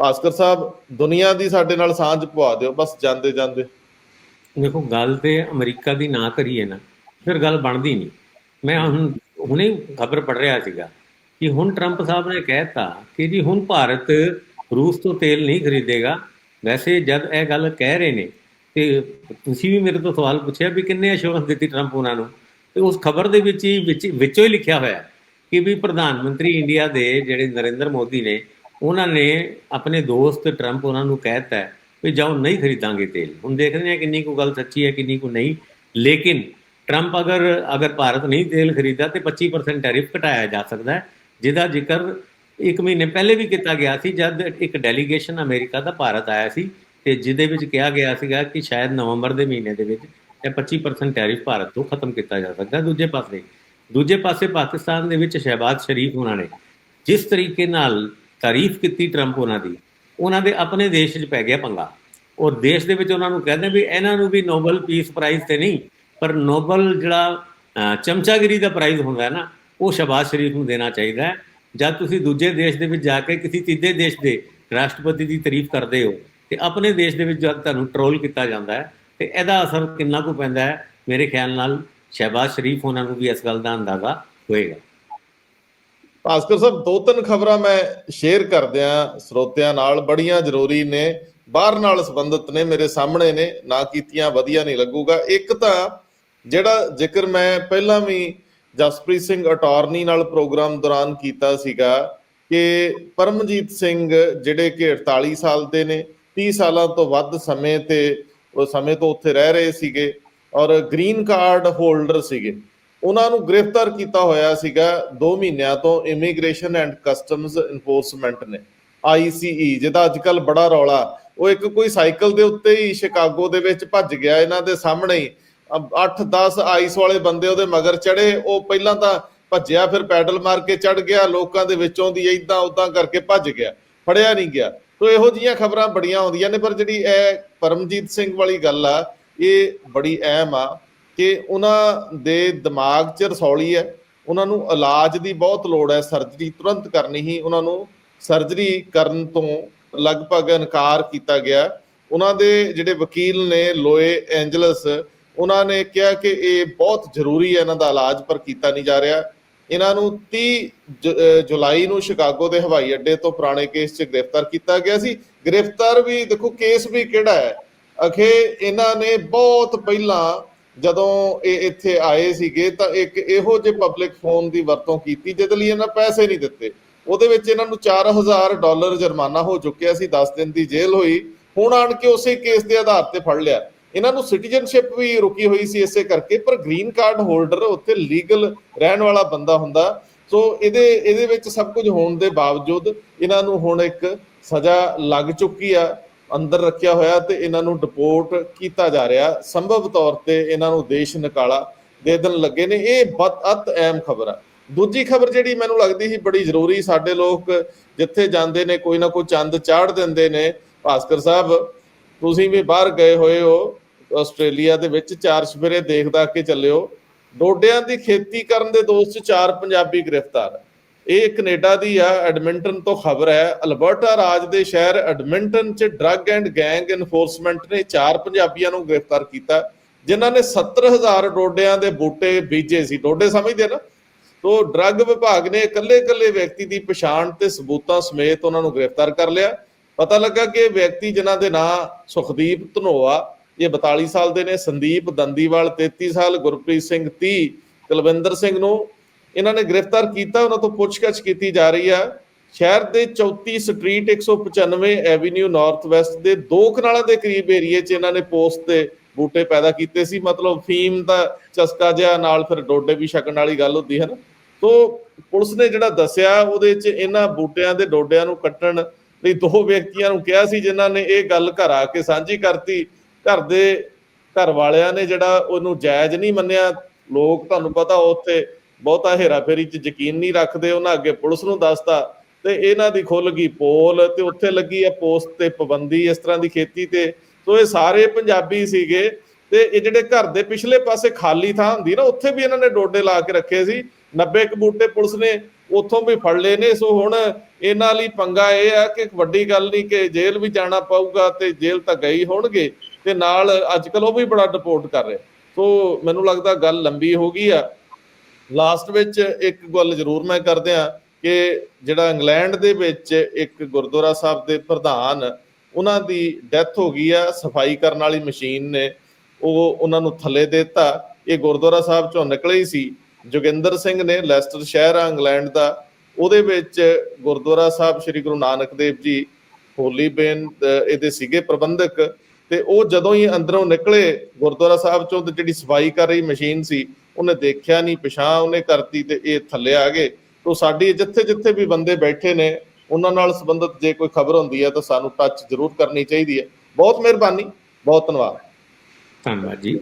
ਭਾਸਕਰ ਸਾਹਿਬ, ਦੁਨੀਆ ਦੀ ਸਾਡੇ ਨਾਲ ਸਾਂਝ ਪਵਾ ਦਿਓ, ਬਸ ਜਾਂਦੇ ਜਾਂਦੇ। ਦੇਖੋ, ਗੱਲ ਤੇ ਅਮਰੀਕਾ ਦੀ ਨਾ ਕਰੀਏ ਨਾ, ਫਿਰ ਗੱਲ ਬਣਦੀ ਨਹੀਂ। ਮੈਂ ਹੁਣ, ਹੁਣੇ ਖਬਰ ਪੜ ਰਿਹਾ ਸੀਗਾ ਕਿ ਹੁਣ ਟਰੰਪ ਸਾਹਿਬ ਨੇ ਕਹਿਤਾ ਕਿ ਜੀ ਹੁਣ ਭਾਰਤ ਰੂਸ ਤੋਂ ਤੇਲ ਨਹੀਂ ਖਰੀਦੇਗਾ। ਵੈਸੇ ਜਦ ਇਹ ਗੱਲ ਕਹਿ ਰਹੇ ਨੇ, ਤੇ ਤੁਸੀਂ ਵੀ ਮੇਰੇ ਤੋਂ ਸਵਾਲ ਪੁੱਛਿਆ ਵੀ ਕਿੰਨੇ ਅਸ਼ੋਰੈਂਸ ਦਿੱਤੀ ਟਰੰਪ ਉਹਨਾਂ ਨੂੰ? ਤੇ ਉਸ ਖਬਰ ਦੇ ਵਿੱਚ ਹੀ ਵਿੱਚੋਂ ਹੀ ਲਿਖਿਆ ਹੋਇਆ ਕਿ ਵੀ ਪ੍ਰਧਾਨ ਮੰਤਰੀ ਇੰਡੀਆ ਦੇ ਜਿਹੜੇ ਨਰਿੰਦਰ ਮੋਦੀ ਨੇ ਉਹਨਾਂ ਨੇ ਆਪਣੇ ਦੋਸਤ ਟਰੰਪ ਉਹਨਾਂ ਨੂੰ ਕਹਿਤਾ ਹੈ ਵੀ ਜਾਓ ਨਹੀਂ ਖਰੀਦਾਂਗੇ ਤੇਲ। ਹੁਣ ਦੇਖਦੇ ਹਾਂ ਕਿੰਨੀ ਕੁ ਗੱਲ ਸੱਚੀ ਹੈ, ਕਿੰਨੀ ਕੁ ਨਹੀਂ। ਲੇਕਿਨ ਟਰੰਪ ਅਗਰ ਅਗਰ ਭਾਰਤ ਨਹੀਂ ਤੇਲ ਖਰੀਦਾ ਤੇ 25% ਟੈਰਿਫ ਘਟਾਇਆ ਜਾ ਸਕਦਾ ਹੈ, ਜਿਹਦਾ ਜ਼ਿਕਰ ਇੱਕ ਮਹੀਨੇ ਪਹਿਲੇ ਵੀ ਕੀਤਾ ਗਿਆ ਸੀ, ਜਦ ਇੱਕ ਡੈਲੀਗੇਸ਼ਨ ਅਮਰੀਕਾ ਦਾ ਭਾਰਤ ਆਇਆ ਸੀ ਤੇ ਜਿਹਦੇ ਵਿੱਚ ਕਿਹਾ ਗਿਆ ਸੀਗਾ ਕਿ ਸ਼ਾਇਦ ਨਵੰਬਰ ਦੇ ਮਹੀਨੇ ਦੇ ਵਿੱਚ ਇਹ 25% ਟੈਰਿਫ ਭਾਰਤ ਤੋਂ ਖਤਮ ਕੀਤਾ ਜਾ ਸਕਦਾ ਦੂਜੇ ਪਾਸੇ ਦੂਜੇ ਪਾਸੇ ਪਾਕਿਸਤਾਨ ਦੇ ਵਿੱਚ ਸ਼ਹਿਬਾਜ਼ ਸ਼ਰੀਫ ਉਹਨਾਂ ਨੇ ਜਿਸ ਤਰੀਕੇ ਨਾਲ ਤਾਰੀਫ ਕੀਤੀ ਟਰੰਪ ਉਹਨਾਂ ਦੀ, ਉਹਨਾਂ ਦੇ ਆਪਣੇ ਦੇਸ਼ 'ਚ ਪੈ ਗਿਆ ਪੰਗਾ। ਔਰ ਦੇਸ਼ ਦੇ ਵਿੱਚ ਉਹਨਾਂ ਨੂੰ ਕਹਿੰਦੇ ਵੀ ਇਹਨਾਂ ਨੂੰ ਵੀ ਨੋਬਲ ਪੀਸ ਪ੍ਰਾਈਜ਼ ਤੇ ਨਹੀਂ, ਪਰ ਨੋਬਲ ਜਿਹੜਾ ਚਮਚਾਗਿਰੀ ਦਾ ਪ੍ਰਾਈਜ਼ ਹੁੰਦਾ ਹੈ ਨਾ, ਉਹ ਸ਼ਹਿਬਾਜ਼ ਸ਼ਰੀਫ ਨੂੰ ਦੇਣਾ ਚਾਹੀਦਾ ਹੈ। ਜਦ ਤੁਸੀਂ ਦੂਜੇ ਦੇਸ਼ ਦੇ ਵਿੱਚ ਜਾ ਕੇ ਕਿਸੇ ਤੀਜੇ ਦੇਸ਼ ਦੇ ਰਾਸ਼ਟਰਪਤੀ ਦੀ ਤਾਰੀਫ ਕਰਦੇ ਹੋ, ਤੇ ਆਪਣੇ ਦੇਸ਼ ਦੇ ਵਿੱਚ ਜਦ ਤੁਹਾਨੂੰ ਟਰੋਲ ਕੀਤਾ ਜਾਂਦਾ ਹੈ, ਤੇ ਇਹਦਾ ਅਸਰ ਕਿੰਨਾ ਕੁ ਪੈਂਦਾ ਹੈ, ਮੇਰੇ ਖਿਆਲ ਨਾਲ ਸ਼ਹਿਬਾਜ਼ ਸ਼ਰੀਫ ਉਹਨਾਂ ਨੂੰ ਵੀ ਇਸ ਗੱਲ ਦਾ ਅੰਦਾਜ਼ਾ ਹੋਏਗਾ। ਭਾਸਕਰ ਸਾਹਿਬ, ਦੋ ਤਿੰਨ ਖਬਰਾਂ ਮੈਂ ਸ਼ੇਅਰ ਕਰਦਿਆਂ ਸਰੋਤਿਆਂ ਨਾਲ। ਬੜੀਆਂ ਜ਼ਰੂਰੀ ਨੇ, ਬਾਹਰ ਨਾਲ ਸੰਬੰਧਿਤ ਨੇ, ਮੇਰੇ ਸਾਹਮਣੇ ਨੇ, ਨਾ ਕੀਤੀਆਂ ਵਧੀਆ ਨਹੀਂ ਲੱਗੂਗਾ। ਇੱਕ ਤਾਂ ਜਿਹੜਾ ਜ਼ਿਕਰ ਮੈਂ ਪਹਿਲਾਂ ਵੀ ਜਸਪ੍ਰੀਤ ਸਿੰਘ ਅਟਾਰਨੀ ਨਾਲ ਪ੍ਰੋਗਰਾਮ ਦੌਰਾਨ ਕੀਤਾ ਸੀਗਾ ਕਿ ਪਰਮਜੀਤ ਸਿੰਘ ਜਿਹੜੇ ਕਿ 48 ਸਾਲ ਦੇ ਨੇ 30 ਸਾਲਾਂ ਤੋਂ ਵੱਧ ਸਮੇਂ ਤੇ ਉਹ ਸਮੇਂ ਤੋਂ ਉੱਥੇ ਰਹਿ ਰਹੇ ਸੀਗੇ ਔਰ ਗ੍ਰੀਨ ਕਾਰਡ ਹੋਲਡਰ ਸੀਗੇ। ਉਹਨਾਂ ਨੂੰ ਗ੍ਰਿਫਤਾਰ ਕੀਤਾ ਹੋਇਆ ਸੀਗਾ 2 ਮਹੀਨਿਆਂ ਤੋਂ ਇਮੀਗ੍ਰੇਸ਼ਨ ਐਂਡ ਕਸਟਮਸ ਇਨਫੋਰਸਮੈਂਟ ਨੇ ਆਈਸੀਈ ਜਿਹਦਾ ਅੱਜਕੱਲ ਬੜਾ ਰੌਲਾ। ਉਹ ਇੱਕ ਕੋਈ ਸਾਈਕਲ ਦੇ ਉੱਤੇ ਹੀ ਸ਼ਿਕਾਗੋ ਦੇ ਵਿੱਚ ਭੱਜ ਗਿਆ, ਇਹਨਾਂ ਦੇ ਸਾਹਮਣੇ ਹੀ। 8-10 ਆਈਸ ਵਾਲੇ ਬੰਦੇ ਉਹਦੇ ਮਗਰ ਚੜੇ ਉਹ ਪਹਿਲਾਂ ਤਾਂ ਭੱਜਿਆ, ਫਿਰ ਪੈਡਲ ਮਾਰ ਕੇ ਚੜ ਗਿਆ, ਲੋਕਾਂ ਦੇ ਵਿੱਚੋਂ ਦੀ ਇਦਾਂ ਉਦਾਂ ਕਰਕੇ ਭੱਜ ਗਿਆ, ਫੜਿਆ ਨਹੀਂ ਗਿਆ। ਤੋ ਇਹੋ ਜੀਆਂ ਖਬਰਾਂ ਬੜੀਆਂ ਆਉਂਦੀਆਂ ਨੇ, ਪਰ ਜਿਹੜੀ ਇਹ ਪਰਮਜੀਤ ਸਿੰਘ ਵਾਲੀ ਗੱਲ ਆ, ਇਹ ਬੜੀ ਅਹਿਮ ਆ। ਕਿ ਉਹਨਾਂ ਦੇ ਦਿਮਾਗ 'ਚ ਰਸੌਲੀ ਹੈ, ਉਹਨਾਂ ਨੂੰ ਇਲਾਜ ਦੀ ਬਹੁਤ ਲੋੜ ਹੈ ਸਰਜਰੀ ਤੁਰੰਤ ਕਰਨੀ ਹੀ ਉਹਨਾਂ ਨੂੰ ਸਰਜਰੀ ਕਰਨ ਤੋਂ ਲਗਭਗ ਇਨਕਾਰ ਕੀਤਾ ਗਿਆ। ਉਹਨਾਂ ਦੇ ਜਿਹੜੇ ਵਕੀਲ ਨੇ ਲੋਏ ਐਂਜਲਸ, ਉਹਨਾਂ ਨੇ ਕਿਹਾ ਕਿ ਇਹ ਬਹੁਤ ਜ਼ਰੂਰੀ ਹੈ, ਇਹਨਾਂ ਦਾ ਇਲਾਜ ਪਰ ਕੀਤਾ ਨਹੀਂ ਜਾ ਰਿਹਾ। ਇਹਨਾਂ ਨੂੰ 30 ਜ- ਜੁਲਾਈ ਨੂੰ ਸ਼ਿਕਾਗੋ ਦੇ ਹਵਾਈ ਅੱਡੇ ਤੋਂ ਪੁਰਾਣੇ ਕੇਸ 'ਚ ਗ੍ਰਿਫਤਾਰ ਕੀਤਾ ਗਿਆ ਸੀ। ਗ੍ਰਿਫਤਾਰ ਵੀ, ਦੇਖੋ ਕੇਸ ਵੀ ਕਿਹੜਾ ਹੈ? ਅਖੇ ਇਹਨਾਂ ਨੇ ਬਹੁਤ ਪਹਿਲਾਂ ਜਦੋਂ ਇਹ ਇੱਥੇ ਆਏ ਸੀਗੇ ਤਾਂ ਇੱਕ ਇਹੋ ਜਿਹੇ ਪਬਲਿਕ ਫੋਨ ਦੀ ਵਰਤੋਂ ਕੀਤੀ, ਜਿਹਦੇ ਲਈ ਇਹਨਾਂ ਪੈਸੇ ਨਹੀਂ ਦਿੱਤੇ। ਉਹਦੇ ਵਿੱਚ ਇਹਨਾਂ ਨੂੰ 4000 ਡਾਲਰ ਜੁਰਮਾਨਾ ਹੋ ਚੁੱਕਿਆ ਸੀ 10 ਦਿਨ ਦੀ ਜੇਲ੍ਹ ਹੋਈ। ਹੁਣ ਆਣ ਕੇ ਉਸੇ ਕੇਸ ਦੇ ਆਧਾਰ ਤੇ ਫੜ ਲਿਆ। ਇਹਨਾਂ ਨੂੰ ਸਿਟੀਜ਼ਨਸ਼ਿਪ ਵੀ ਰੁਕੀ ਹੋਈ ਸੀ ਇਸੇ ਕਰਕੇ, ਪਰ ਗ੍ਰੀਨ ਕਾਰਡ ਹੋਲਡਰ ਉੱਥੇ ਲੀਗਲ ਰਹਿਣ ਵਾਲਾ ਬੰਦਾ ਹੁੰਦਾ। ਸੋ ਇਹਦੇ ਇਹਦੇ ਵਿੱਚ ਸਭ ਕੁਝ ਹੋਣ ਦੇ ਬਾਵਜੂਦ ਇਹਨਾਂ ਨੂੰ ਹੁਣ ਇੱਕ ਸਜ਼ਾ ਲੱਗ ਚੁੱਕੀ ਆ। ਅੰਦਰ ਰੱਖਿਆ ਹੋਇਆ ਤੇ ਇਹਨਾਂ ਨੂੰ ਡਿਪੋਰਟ ਕੀਤਾ ਜਾ ਰਿਹਾ। ਸੰਭਵ ਤੌਰ ਤੇ ਇਹਨਾਂ ਨੂੰ ਦੇਸ਼ ਨਿਕਾਲਾ ਦੇ ਦੇਣ ਲੱਗੇ ਨੇ। ਇਹ ਬਹੁਤ ਅਤ ਅਹਿਮ ਖਬਰ ਆ। ਦੂਜੀ ਖਬਰ ਜਿਹੜੀ ਮੈਨੂੰ ਲੱਗਦੀ ਸੀ ਬੜੀ ਜ਼ਰੂਰੀ, ਸਾਡੇ ਲੋਕ ਜਿੱਥੇ ਜਾਂਦੇ ਨੇ, ਕੋਈ ਨਾ ਕੋਈ ਚੰਦ ਚਾੜ ਦਿੰਦੇ ਨੇ। ਭਾਸਕਰ ਸਾਹਿਬ, ਤੁਸੀਂ ਵੀ ਬਾਹਰ ਗਏ ਹੋਏ ਹੋ, ਆਸਟ੍ਰੇਲੀਆ ਦੇ ਵਿੱਚ ਚਾਰ ਸਵੇਰੇ ਦੇਖਦਾ ਕੇ ਚੱਲਿਓ। ਡੋਡਿਆਂ ਦੀ ਖੇਤੀ ਕਰਨ ਦੇ ਦੋਸਤ ਚਾਰ ਪੰਜਾਬੀ ਗ੍ਰਿਫਤਾਰ। ਇਹ ਕੈਨੇਡਾ ਦੀ ਆ, ਐਡਮਿੰਟਨ ਤੋਂ ਖਬਰ ਹੈ। ਅਲਬਰਟਾ ਰਾਜ ਦੇ ਸ਼ਹਿਰ ਐਡਮਿੰਟਨ 'ਚ ਡਰੱਗ ਐਂਡ ਗੈਂਗ ਇਨਫੋਰਸਮੈਂਟ ਨੇ ਚਾਰ ਪੰਜਾਬੀਆਂ ਨੂੰ ਗ੍ਰਿਫਤਾਰ ਕੀਤਾ। ਜਿਨ੍ਹਾਂ ਨੇ 70000 ਡੋਡਿਆਂ ਦੇ ਬੂਟੇ ਬੀਜੇ ਸੀ। ਡੋਡੇ ਸਮਝਦੇ ਨਾ? ਤੋ ਡਰੱਗ ਵਿਭਾਗ ਨੇ ਇਕੱਲੇ-ਇਕੱਲੇ ਵਿਅਕਤੀ ਦੀ ਪਛਾਣ ਤੇ ਸਬੂਤਾਂ ਸਮੇਤ ਉਹਨਾਂ ਨੂੰ ਗ੍ਰਿਫਤਾਰ ਕਰ ਲਿਆ। ਪਤਾ ਲੱਗਾ ਕਿ ਇਹ ਵਿਅਕਤੀ ਜਿਨ੍ਹਾਂ ਦੇ ਨਾਂ ਸੁਖਦੀਪ ਧਨੋਆ, ਇਹ 42 ਸਾਲ ਦੇ ਨੇ, ਸੰਦੀਪ ਦੰਦੀਵਾਲ 33 ਸਾਲ, ਗੁਰਪ੍ਰੀਤ ਸਿੰਘ 30 ਕੁਲਵਿੰਦਰ ਸਿੰਘ ਨੂੰ ਇਹਨਾਂ ਨੇ ਗ੍ਰਿਫਤਾਰ ਕੀਤਾ, ਉਹਨਾਂ ਤੋਂ ਪੁੱਛਗਿੱਛ ਕੀਤੀ ਜਾ ਰਹੀ ਆ। ਸ਼ਹਿਰ ਦੇ 34 ਸਟਰੀਟ 195 ਐਵੀਨਿਊ ਨਾਰਥ ਵੈਸਟ ਦੇ ਦੋ ਕਨਾਲਾਂ ਦੇ ਕਰੀਬ ਏਰੀਏ 'ਚ ਇਹਨਾਂ ਨੇ ਪੋਸਟ ਤੇ ਬੂਟੇ ਪੈਦਾ ਕੀਤੇ ਸੀ। ਮਤਲਬ ਫੀਮ ਦਾ ਚਸਕਾ ਜਿਹਾ ਨਾਲ ਫਿਰ ਡੋਡੇ ਵੀ ਛਕਣ ਵਾਲੀ ਗੱਲ ਹੁੰਦੀ ਹੈ ਨਾ। ਤੋ ਪੁਲਿਸ ਨੇ ਜਿਹੜਾ ਦੱਸਿਆ, ਉਹਦੇ 'ਚ ਇਹਨਾਂ ਬੂਟਿਆਂ ਦੇ ਡੋਡਿਆਂ ਨੂੰ ਕੱਟਣ ਲਈ ਦੋ ਵਿਅਕਤੀਆਂ ਨੂੰ ਕਿਹਾ ਸੀ, ਜਿਨ੍ਹਾਂ ਨੇ ਇਹ ਗੱਲ ਘਰ ਆ ਕੇ ਸਾਂਝੀ ਕਰਤੀ। ਘਰ ਦੇ ਘਰ ਵਾਲਿਆਂ ਨੇ ਜਿਹੜਾ ਉਹਨੂੰ ਜਾਇਜ਼ ਨਹੀਂ ਮੰਨਿਆ। ਲੋਕ ਤੁਹਾਨੂੰ ਪਤਾ ਉੱਥੇ ਬਹੁਤਾ ਹੇਰਾਫੇਰੀ 'ਚ ਯਕੀਨ ਨਹੀਂ ਰੱਖਦੇ, ਉਹਨਾਂ ਅੱਗੇ ਪੁਲਿਸ ਨੂੰ ਦੱਸਤਾ ਤੇ ਇਹਨਾਂ ਦੀ ਖੁੱਲ ਗਈ ਪੋਲ ਤੇ ਉੱਥੇ ਲੱਗੀ ਆ ਪੋਸਟ ਤੇ ਪਾਬੰਦੀ ਇਸ ਤਰ੍ਹਾਂ ਦੀ ਖੇਤੀ ਤੇ। ਸੋ ਇਹ ਸਾਰੇ ਪੰਜਾਬੀ ਸੀਗੇ ਤੇ ਇਹ ਜਿਹੜੇ ਘਰ ਦੇ ਪਿਛਲੇ ਪਾਸੇ ਖਾਲੀ ਥਾਂ ਹੁੰਦੀ ਨਾ, ਉੱਥੇ ਵੀ ਇਹਨਾਂ ਨੇ ਡੋਡੇ ਲਾ ਕੇ ਰੱਖੇ ਸੀ। 90 ਕੁ ਬੂਟੇ ਪੁਲਿਸ ਨੇ ਉੱਥੋਂ ਵੀ ਫੜ ਲਏ ਨੇ। ਸੋ ਹੁਣ ਇਹਨਾਂ ਲਈ ਪੰਗਾ ਇਹ ਆ ਕਿ ਵੱਡੀ ਗੱਲ ਨਹੀਂ ਕਿ ਜੇਲ੍ਹ ਵੀ ਜਾਣਾ ਪਊਗਾ ਤੇ ਜੇਲ੍ਹ ਤਾਂ ਗਈ ਹੋਣਗੇ ਤੇ ਨਾਲ ਅੱਜ ਅੱਜਕੱਲ ਉਹ ਵੀ ਬੜਾ ਡਿਪੋਰਟ ਕਰ ਰਹੇ। ਸੋ ਮੈਨੂੰ ਲੱਗਦਾ ਗੱਲ ਲੰਬੀ ਹੋ ਗਈ ਆ। ਲਾਸਟ ਵਿੱਚ ਇੱਕ ਗੱਲ ਜ਼ਰੂਰ ਮੈਂ ਕਰਦਿਆਂ ਕਿ ਜਿਹੜਾ ਇੰਗਲੈਂਡ ਦੇ ਵਿੱਚ ਇੱਕ ਗੁਰਦੁਆਰਾ ਸਾਹਿਬ ਦੇ ਪ੍ਰਧਾਨ, ਉਹਨਾਂ ਦੀ ਡੈਥ ਹੋ ਗਈ ਆ, ਸਫ਼ਾਈ ਕਰਨ ਵਾਲੀ ਮਸ਼ੀਨ ਨੇ ਉਹ ਉਹਨਾਂ ਨੂੰ ਥੱਲੇ ਦੇ ਦਿੱਤਾ। ਇਹ ਗੁਰਦੁਆਰਾ ਸਾਹਿਬ ਚੋਂ ਨਿਕਲੇ ਹੀ ਸੀ। ਜੋਗਿੰਦਰ ਸਿੰਘ ਨੇ ਲੈਸਟਰ ਸ਼ਹਿਰ ਆ ਇੰਗਲੈਂਡ ਦਾ। ਉਹਦੇ ਵਿੱਚ ਗੁਰਦੁਆਰਾ ਸਾਹਿਬ ਸ੍ਰੀ ਗੁਰੂ ਨਾਨਕ ਦੇਵ ਜੀ, ਹੋਲੀ ਬੇਨ ਇਹਦੇ ਸੀਗੇ ਪ੍ਰਬੰਧਕ। ਤੇ ਉਹ ਜਦੋਂ ਹੀ ਅੰਦਰੋਂ ਨਿਕਲੇ, ਗੁਰਦੁਆਰਾ ਸਾਹਿਬ ਚੋਂ ਤੇ ਜਿਹੜੀ ਸਫ਼ਾਈ ਕਰ ਰਹੀ ਮਸ਼ੀਨ ਸੀ ਉਹਨੇ ਦੇਖਿਆ ਨਹੀਂ, ਪਛਾਣ ਉਹਨੇ ਕਰਤੀ ਤੇ ਇਹ ਥੱਲੇ ਆ ਗਏ। ਤੋਂ ਸਾਡੀ ਜਿੱਥੇ ਜਿੱਥੇ ਵੀ ਬੰਦੇ ਬੈਠੇ ਨੇ, ਉਹਨਾਂ ਨਾਲ ਸੰਬੰਧਿਤ ਜੇ ਕੋਈ ਖਬਰ ਹੁੰਦੀ ਹੈ ਤਾਂ ਸਾਨੂੰ ਟੱਚ ਜ਼ਰੂਰ ਕਰਨੀ ਚਾਹੀਦੀ ਹੈ। ਬਹੁਤ ਮਿਹਰਬਾਨੀ, ਬਹੁਤ ਧੰਨਵਾਦ। ਧੰਨਵਾਦ ਜੀ।